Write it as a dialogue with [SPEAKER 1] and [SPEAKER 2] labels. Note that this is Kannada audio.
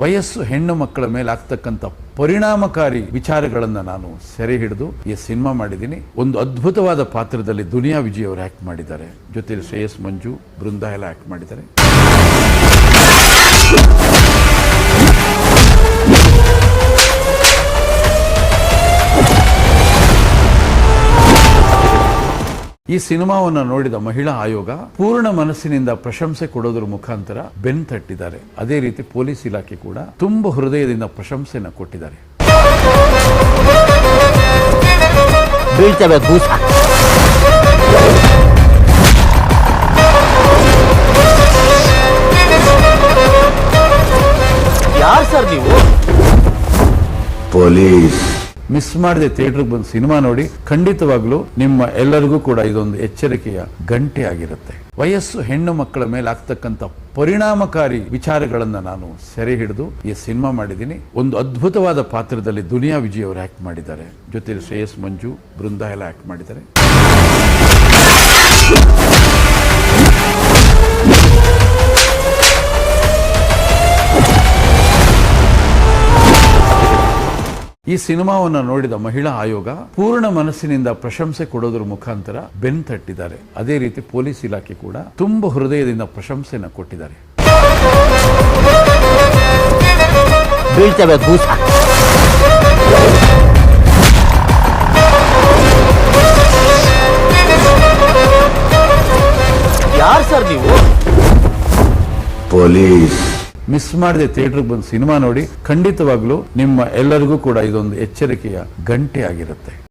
[SPEAKER 1] ವಯಸ್ಸು ಹೆಣ್ಣು ಮಕ್ಕಳ ಮೇಲೆ ಆಗ್ತಕ್ಕಂಥ ಪರಿಣಾಮಕಾರಿ ವಿಚಾರಗಳನ್ನು ನಾನು ಸೆರೆ ಹಿಡಿದು ಈ ಸಿನಿಮಾ ಮಾಡಿದ್ದೀನಿ. ಒಂದು ಅದ್ಭುತವಾದ ಪಾತ್ರದಲ್ಲಿ ದುನಿಯಾ ವಿಜಯ್ ಅವರು ಆಕ್ಟ್ ಮಾಡಿದ್ದಾರೆ. ಜೊತೆಲಿ ಶ್ರೇಯಸ್ ಮಂಜು, ಬೃಂದ ಎಲ್ಲ ಆಕ್ಟ್ ಮಾಡಿದ್ದಾರೆ. ಈ ಸಿನಿಮಾವನ್ನು ನೋಡಿದ ಮಹಿಳಾ ಆಯೋಗ ಪೂರ್ಣ ಮನಸ್ಸಿನಿಂದ ಪ್ರಶಂಸೆ ಕೊಡೋದ್ರ ಮುಖಾಂತರ ಬೆನ್ ತಟ್ಟಿದ್ದಾರೆ. ಅದೇ ರೀತಿ ಪೊಲೀಸ್ ಇಲಾಖೆ ಕೂಡ ತುಂಬಾ ಹೃದಯದಿಂದ ಪ್ರಶಂಸೆಯನ್ನು ಕೊಟ್ಟಿದ್ದಾರೆ.
[SPEAKER 2] ಯಾರು ಸರ್ ನೀವು?
[SPEAKER 3] ಪೊಲೀಸ್.
[SPEAKER 1] ಮಿಸ್ ಮಾಡದೆ ಥಿಯೇಟರ್ಗೆ ಬಂದು ಸಿನಿಮಾ ನೋಡಿ, ಖಂಡಿತವಾಗ್ಲೂ ನಿಮ್ಮ ಎಲ್ಲರಿಗೂ ಕೂಡ ಇದೊಂದು ಎಚ್ಚರಿಕೆಯ ಗಂಟೆ ಆಗಿರುತ್ತೆ. ವಯಸ್ಸು ಹೆಣ್ಣು ಮಕ್ಕಳ ಮೇಲೆ ಆಗ್ತಕ್ಕಂಥ ಪರಿಣಾಮಕಾರಿ ವಿಚಾರಗಳನ್ನು ನಾನು ಸೆರೆ ಹಿಡಿದು ಈ ಸಿನಿಮಾ ಮಾಡಿದ್ದೀನಿ. ಒಂದು ಅದ್ಭುತವಾದ ಪಾತ್ರದಲ್ಲಿ ದುನಿಯಾ ವಿಜಯ್ ಅವರು ಆಕ್ಟ್ ಮಾಡಿದ್ದಾರೆ. ಜೊತೆಗೆ ಶ್ರೇಯಸ್ ಮಂಜು, ಬೃಂದ ಎಲ್ಲ ಆಕ್ಟ್ ಮಾಡಿದ್ದಾರೆ. ಈ ಸಿನಿಮಾವನ್ನು ನೋಡಿದ ಮಹಿಳಾ ಆಯೋಗ ಪೂರ್ಣ ಮನಸ್ಸಿನಿಂದ ಪ್ರಶಂಸೆ ಕೊಡೋದ್ರ ಮುಖಾಂತರ ಬೆನ್ ತಟ್ಟಿದ್ದಾರೆ. ಅದೇ ರೀತಿ ಪೊಲೀಸ್ ಇಲಾಖೆ ಕೂಡ ತುಂಬ ಹೃದಯದಿಂದ ಪ್ರಶಂಸೆಯನ್ನು ಕೊಟ್ಟಿದ್ದಾರೆ.
[SPEAKER 2] ಯಾರು ಸರ್ ನೀವು?
[SPEAKER 3] ಪೊಲೀಸ್.
[SPEAKER 1] ಮಿಸ್ ಮಾಡದೆ ಥಿಯೇಟರ್ಗೆ ಬಂದು ಸಿನಿಮಾ ನೋಡಿ ಖಂಡಿತವಾಗ್ಲೂ ನಿಮ್ಮ ಎಲ್ಲರಿಗೂ ಕೂಡ ಇದೊಂದು ಎಚ್ಚರಿಕೆಯ ಗಂಟೆ ಆಗಿರುತ್ತೆ.